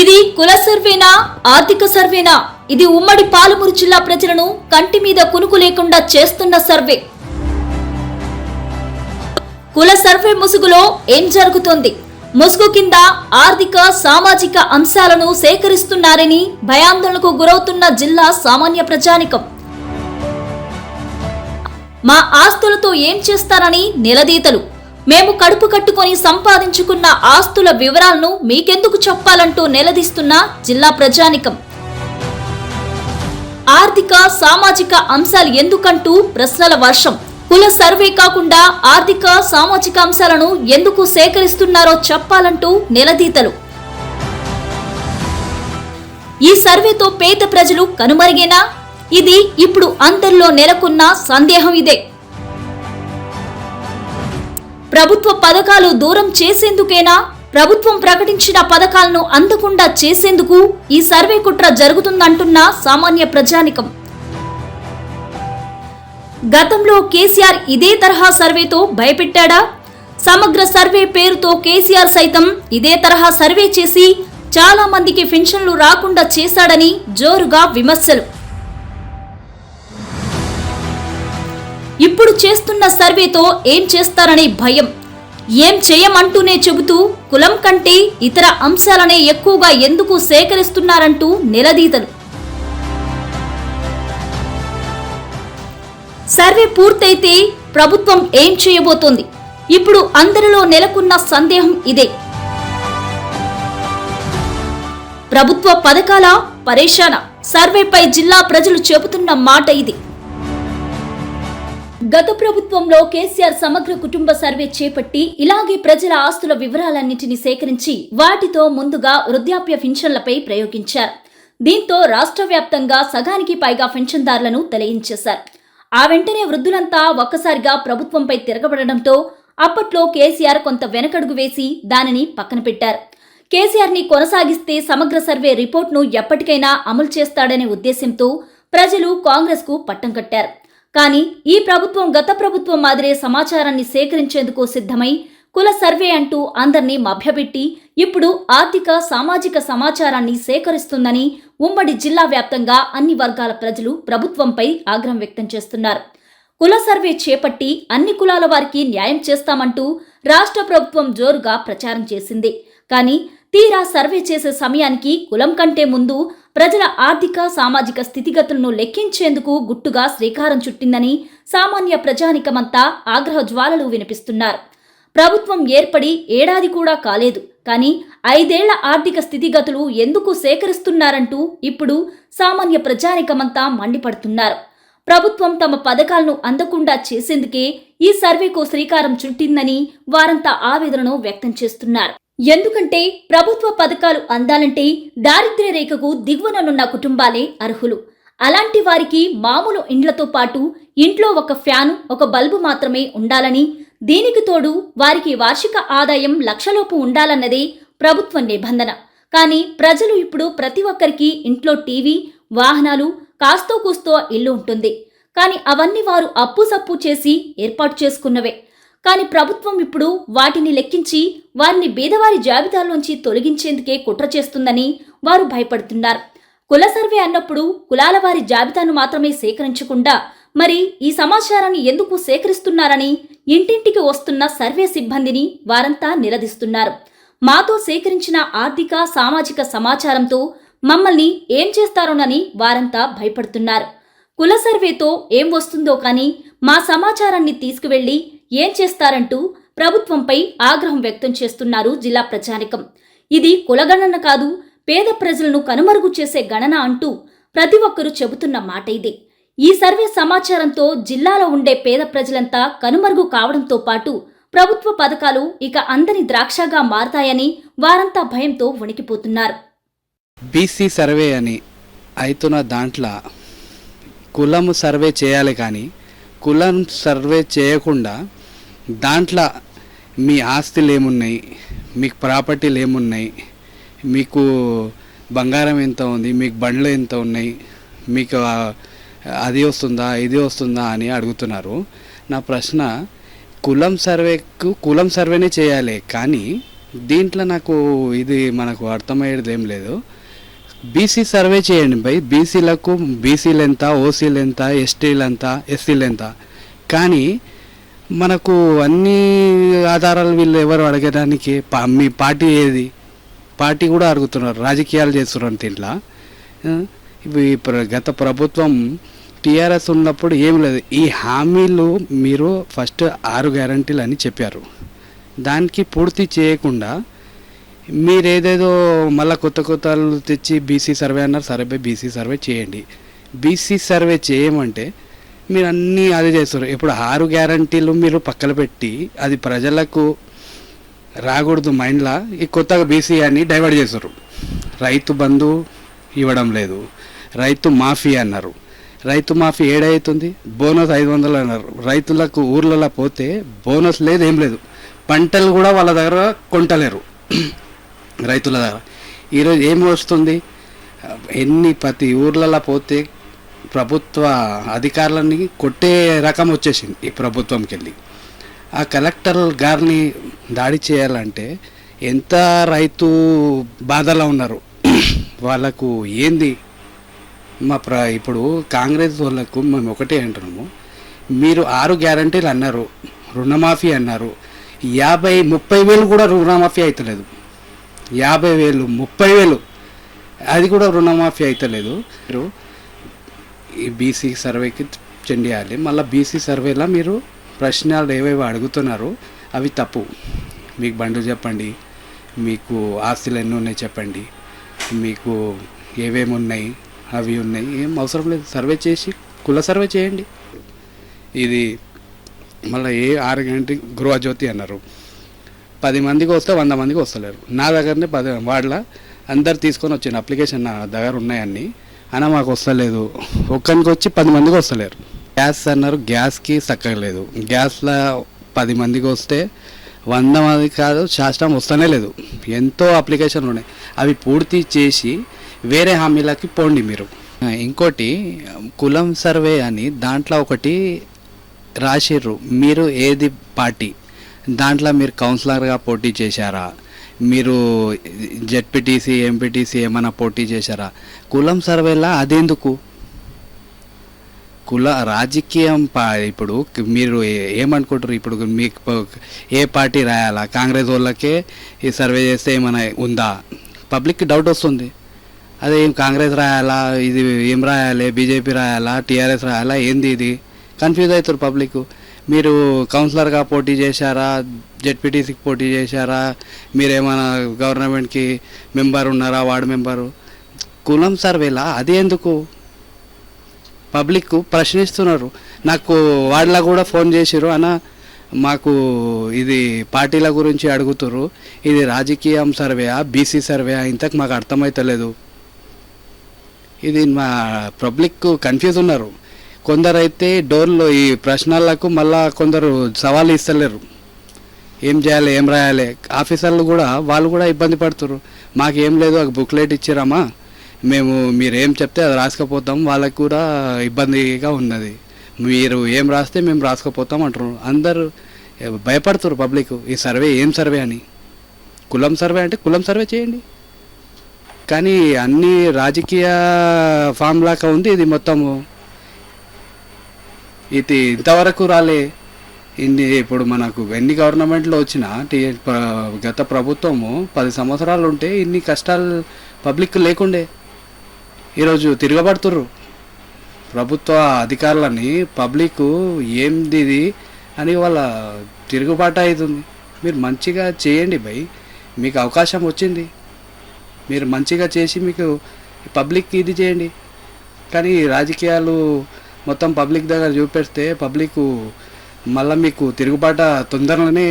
ఇది కుల సర్వేనా? ఆర్థిక సర్వేనా? ఇది ఉమ్మడి పాలమూరు జిల్లా ప్రజలను కంటి మీద కునుకు లేకుండా చేస్తున్న సర్వే. కుల సర్వే ముసుగులో ఏం జరుగుతోంది? ముసుగు కింద ఆర్థిక సామాజిక అంశాలను సేకరిస్తున్నారని భయాందోళనకు గురవుతున్న జిల్లా సామాన్య ప్రజానికం. మా ఆస్తులతో ఏం చేస్తారని నిలదీతలు. మేము కడుపు కట్టుకొని సంపాదించుకున్న ఆస్తుల వివరాలను మీకెందుకు చెప్పాలంటూ నిలదీస్తున్న జిల్లా ప్రజానికం. ఆర్థిక సామాజిక అంశాలు ఎందుకంటూ ప్రశ్నల వర్షం. కుల సర్వే కాకుండా ఆర్థిక సామాజిక అంశాలను ఎందుకు సేకరిస్తున్నారో చెప్పాలంటూ నిలదీతలు. ఈ సర్వేతో పేద ప్రజలు కనుమరిగేనా? ఇది ఇప్పుడు అందరిలో నెలకొన్న సందేహం ఇదే. ప్రభుత్వ పథకాలు దూరం చేసేందుకేనా? ప్రభుత్వం ప్రకటించిన పథకాలను అందకుండా చేసేందుకు ఈ సర్వే కుట్ర జరుగుతుందంటున్న సామాన్య ప్రజానికం. గతంలో కేసీఆర్ ఇదే తరహా సర్వేతో భయపెట్టాడా? సమగ్ర సర్వే పేరుతో కేసీఆర్ సైతం ఇదే తరహా సర్వే చేసి చాలా మందికి పెన్షన్లు రాకుండా చేశాడని జోరుగా విమర్శలు. ఇప్పుడు చేస్తున్న సర్వేతో ఏం చేస్తారనే భయం. ఏం చేయమంటూనే చెబుతూ కులం కంటే ఇతర అంశాలనే ఎక్కువగా ఎందుకు సేకరిస్తున్నారంటూ నిలదీతలు. సర్వే పూర్తయితే ప్రభుత్వం ఏం చేయబోతోంది? ఇప్పుడు అందరిలో నెలకొన్న సందేహం ఇదే. ప్రభుత్వ పథకాల పరేషాన? సర్వేపై జిల్లా ప్రజలు చెబుతున్న మాట ఇది. గత ప్రభుత్వంలో కేసీఆర్ సమగ్ర కుటుంబ సర్వే చేపట్టి ఇలాగే ప్రజల ఆస్తుల వివరాలన్నింటినీ సేకరించి వాటితో ముందుగా వృద్ధాప్య పెన్షన్లపై ప్రయోగించారు. దీంతో రాష్ట్ర వ్యాప్తంగా సగానికి పైగా పెన్షన్దారులను తెలియించేశారు ఆ వెంటనే వృద్ధులంతా ఒక్కసారిగా ప్రభుత్వంపై తిరగబడడంతో అప్పట్లో కేసీఆర్ కొంత వెనకడుగు వేసి దానిని పక్కన పెట్టారు. కేసీఆర్ని కొనసాగిస్తే సమగ్ర సర్వే రిపోర్ట్ను ఎప్పటికైనా అమలు చేస్తాడనే ఉద్దేశంతో ప్రజలు కాంగ్రెస్కు పట్టం కట్టారు. కానీ ఈ ప్రభుత్వం గత ప్రభుత్వం మాదిరే సమాచారాన్ని సేకరించేందుకు సిద్ధమై కుల సర్వే అంటూ అందర్నీ మభ్యపెట్టి ఇప్పుడు ఆర్థిక సామాజిక సమాచారాన్ని సేకరిస్తుందని ఉమ్మడి జిల్లా వ్యాప్తంగా అన్ని వర్గాల ప్రజలు ప్రభుత్వంపై ఆగ్రహం వ్యక్తం చేస్తున్నారు. కుల సర్వే చేపట్టి అన్ని కులాల వారికి న్యాయం చేస్తామంటూ రాష్ట్ర ప్రభుత్వం జోరుగా ప్రచారం చేసింది. కానీ తీరా సర్వే చేసే సమయానికి కులం కంటే ముందు ప్రజల ఆర్థిక సామాజిక స్థితిగతులను లెక్కించేందుకు గుట్టుగా శ్రీకారం చుట్టిందని సామాన్య ప్రజానికమంతా ఆగ్రహ జ్వాలలు వినిపిస్తున్నారు. ప్రభుత్వం ఏర్పడి ఏడాది కూడా కాలేదు. కానీ ఐదేళ్ళ ఆర్థిక స్థితిగతులు ఎందుకు సేకరిస్తున్నారంటూ ఇప్పుడు సామాన్య ప్రజానికమంతా మండిపడుతున్నారు. ప్రభుత్వం తమ పథకాలను అందకుండా చేసేందుకే ఈ సర్వేకు శ్రీకారం చుట్టిందని వారంతా ఆవేదనను వ్యక్తం చేస్తున్నారు. ఎందుకంటే ప్రభుత్వ పథకాలు అందాలంటే దారిద్ర్య రేఖకు దిగువననున్న కుటుంబాలే అర్హులు. అలాంటి వారికి మామూలు ఇండ్లతో పాటు ఇంట్లో ఒక ఫ్యాను ఒక బల్బు మాత్రమే ఉండాలని దీనికి తోడు వారికి వార్షిక ఆదాయం లక్షలోపు ఉండాలన్నదే ప్రభుత్వ నిబంధన. కానీ ప్రజలు ఇప్పుడు ప్రతి ఒక్కరికి ఇంట్లో టీవీ వాహనాలు కాస్తో కూస్తో ఇల్లు ఉంటుంది. కానీ అవన్నీ వారు అప్పు సప్పు చేసి ఏర్పాటు చేసుకున్నవే. కానీ ప్రభుత్వం ఇప్పుడు వాటిని లెక్కించి వారిని బీదవారి జాబితాలోంచి తొలగించేందుకే కుట్ర చేస్తుందని వారు భయపడుతున్నారు. కుల సర్వే అన్నప్పుడు కులాల వారి జాబితాను మాత్రమే సేకరించకుండా మరి ఈ సమాచారాన్ని ఎందుకు సేకరిస్తున్నారని ఇంటింటికి వస్తున్న సర్వే సిబ్బందిని వారంతా నిలదీస్తున్నారు. మాతో సేకరించిన ఆర్థిక సామాజిక సమాచారంతో మమ్మల్ని ఏం చేస్తారోనని వారంతా భయపడుతున్నారు. కుల సర్వేతో ఏం వస్తుందో కానీ మా సమాచారాన్ని తీసుకువెళ్ళి ఏం చేస్తారంటూ ప్రభుత్వంపై ఆగ్రహం వ్యక్తం చేస్తున్నారు జిల్లా ప్రజానికం ఇది కులగణన కాదు పేద ప్రజలను కనుమరుగు చేసే గణన అంటూ ప్రతి ఒక్కరూ చెబుతున్న మాట ఇది. ఈ సర్వే సమాచారంతో జిల్లాలో ఉండే పేద ప్రజలంతా కనుమరుగు కావడంతో పాటు ప్రభుత్వ పథకాలు ఇక అందని ద్రాక్షగా మారతాయని వారంతా భయంతో వణికిపోతున్నారు. బీసీ సర్వే అని అవుతున్న దాంట్లో కులం సర్వే చేయాలి కానీ కులం సర్వే చేయకుండా దాంట్లో మీ ఆస్తులు ఏమున్నాయి మీకు ప్రాపర్టీలు ఏమున్నాయి మీకు బంగారం ఎంత ఉంది మీకు బండ్లు ఎంత ఉన్నాయి మీకు అది వస్తుందా ఇది వస్తుందా అని అడుగుతున్నారు. నా ప్రశ్న కులం సర్వేకు కులం సర్వేనే చేయాలి కానీ దీంట్లో నాకు ఇది మనకు అర్థమయ్యేది ఏం లేదు. బీసీ సర్వే చేయండి బై బీసీలకు బీసీలు ఎంత ఓసీలు ఎంత ఎస్టీలు ఎంత ఎస్సీలు ఎంత కానీ మనకు అన్ని ఆధారాలు వీళ్ళు ఎవరు అడగడానికి? మీ పార్టీ ఏది? పార్టీ కూడా అడుగుతున్నారు. రాజకీయాలు చేస్తున్నారు దీంట్లో ఇవి గత ప్రభుత్వం టీఆర్ఎస్ ఉన్నప్పుడు ఏం లేదు. ఈ హామీలు మీరు ఫస్ట్ ఆరు గ్యారంటీలు అని చెప్పారు. దానికి పూర్తి చేయకుండా మీరేదేదో మళ్ళీ కొత్త కొత్తలు తెచ్చి బీసీ సర్వే అన్నారు. సరే బీసీ సర్వే చేయండి. బీసీ సర్వే చేయమంటే మీరు అన్నీ అదే చేస్తారు. ఇప్పుడు ఆరు గ్యారంటీలు మీరు పక్కన పెట్టి అది ప్రజలకు రాకూడదు మైండ్లా ఈ కొత్తగా బీసీ అని డైవర్ట్ చేస్తారు. రైతు బంధు ఇవ్వడం లేదు. రైతు మాఫీ అన్నారు. రైతు మాఫీ ఏడవుతుంది బోనస్ ఐదు వందలు అన్నారు. రైతులకు ఊర్లలో పోతే బోనస్ లేదు ఏం లేదు. పంటలు కూడా వాళ్ళ దగ్గర కొంటలేరు. రైతుల దగ్గర. ఈరోజు ఏం వస్తుంది? ఎన్ని ప్రతి ఊర్లలో పోతే ప్రభుత్వ అధికారులని కొట్టే రకం వచ్చేసింది ఈ ప్రభుత్వంకి వెళ్ళి ఆ కలెక్టర్ గారిని దాడి చేయాలంటే ఎంత రైతు బాధలో ఉన్నారు? వాళ్ళకు ఏంది? మా ప్ర ఇప్పుడు కాంగ్రెస్ వాళ్ళకు మేము ఒకటే అంటున్నాము. మీరు ఆరు గ్యారంటీలు అన్నారు రుణమాఫీ అన్నారు. యాభై ముప్పై వేలు కూడా రుణమాఫీ అవుతలేదు యాభై వేలు ముప్పై వేలు అది కూడా రుణమాఫీ అవుతలేదు మీరు ఈ బీసీ సర్వేకి చెందియాలి. మళ్ళీ బీసీ సర్వేలో మీరు ప్రశ్నలు ఏవేవి అడుగుతున్నారు అవి తప్పు. మీకు బండ్లు చెప్పండి మీకు ఆస్తులు ఎన్ని ఉన్నాయి చెప్పండి మీకు ఏవేమి ఉన్నాయి అవి ఉన్నాయి. ఏం అవసరం లేదు. సర్వే చేసి కుల సర్వే చేయండి. ఇది మళ్ళీ ఏ ఆరు గంట గృహజ్యోతి అన్నారు. పది మందికి వస్తే వంద మందికి వస్తలేరు. నా దగ్గరనే పది వాళ్ళ అందరు తీసుకొని వచ్చిన అప్లికేషన్ నా దగ్గర ఉన్నాయన్నీ అన్న మాకు వస్తలేదు. ఒక్కరికి వచ్చి పది మందికి వస్తలేరు. గ్యాస్ అన్నారు గ్యాస్కి సక్కలేదు గ్యాస్లో పది మందికి వస్తే వంద మంది కాదు శాస్త్రం వస్తూనే లేదు. ఎంతో అప్లికేషన్లు ఉన్నాయి. అవి పూర్తి చేసి వేరే హామీలకి పోండి మీరు. ఇంకోటి కులం సర్వే అని దాంట్లో ఒకటి రాసిర్రు. మీరు ఏది పార్టీ? దాంట్లో మీరు కౌన్సిలర్గా పోటీ చేశారా? మీరు జెడ్పీటీసీ ఎంపీటీసీ ఏమైనా పోటీ చేశారా? కులం సర్వేలా అదెందుకు? కుల రాజకీయం పా ఇప్పుడు మీరు ఏమనుకుంటారు? ఇప్పుడు మీకు ఏ పార్టీ రాయాలా? కాంగ్రెస్ వాళ్ళకే ఈ సర్వే చేస్తే ఏమైనా ఉందా? పబ్లిక్కి డౌట్ వస్తుంది. అదే ఏం కాంగ్రెస్ రాయాలా? ఇది ఏం రాయాలి? బీజేపీ రాయాలా? టీఆర్ఎస్ రాయాలా? ఏంది ఇది? కన్ఫ్యూజ్ అవుతారు పబ్లిక్. మీరు కౌన్సిలర్గా పోటీ చేశారా? జెడ్పీటీసీకి పోటీ చేశారా? మీరేమైనా గవర్నమెంట్కి మెంబర్ ఉన్నారా? Ward member? కులం సర్వేలా? అది ఎందుకు? పబ్లిక్ ప్రశ్నిస్తున్నారు. నాకు వాళ్ళ కూడా ఫోన్ చేసిరు అన్న మాకు ఇది పార్టీల గురించి అడుగుతుర్రు. ఇది రాజకీయం సర్వేయా? బీసీ సర్వేయా? ఇంతకు మాకు అర్థమవుతలేదు ఇది మా పబ్లిక్ కన్ఫ్యూజ్ ఉన్నారు. కొందరైతే డోర్లో ఈ ప్రశ్నలకు మళ్ళా కొందరు సవాలు ఇస్తలేరు. ఏం చేయాలి ఏం రాయాలి? ఆఫీసర్లు కూడా వాళ్ళు కూడా ఇబ్బంది పడుతున్నారు మాకేం లేదు ఒక బుక్లెట్ ఇచ్చిరామా మేము మీరు ఏం చెప్తే అది రాసుకపోతాం వాళ్ళకి కూడా ఇబ్బందిగా ఉన్నది. మీరు ఏం రాస్తే మేము రాసుకపోతాం అంటారు అందరూ భయపడుతున్నారు పబ్లిక్. ఈ సర్వే ఏం సర్వే అని? కులం సర్వే అంటే కులం సర్వే చేయండి. కానీ అన్ని రాజకీయ ఫామ్ లాగా ఉంది ఇది మొత్తము. ఇది ఇంతవరకు రాలే. ఇన్ని ఇప్పుడు మనకు ఎన్ని గవర్నమెంట్లో వచ్చినా టీ గత ప్రభుత్వము పది సంవత్సరాలు ఉంటే ఇన్ని కష్టాలు పబ్లిక్ లేకుండే. ఈరోజు తిరగబడుతుర్రు. ప్రభుత్వ అధికారులని పబ్లిక్ ఏంది అని వాళ్ళ తిరుగుబాటు అవుతుంది మీరు మంచిగా చేయండి భయ్ మీకు అవకాశం వచ్చింది. మీరు మంచిగా చేసి మీకు పబ్లిక్ ఇది చేయండి. కానీ రాజకీయాలు మొత్తం పబ్లిక్ దగ్గర చూపెడితే పబ్లిక్ మళ్ళీ మీకు తిరుగుబాట తొందరలోనే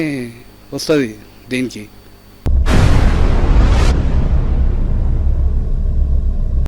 వస్తుంది దీనికి.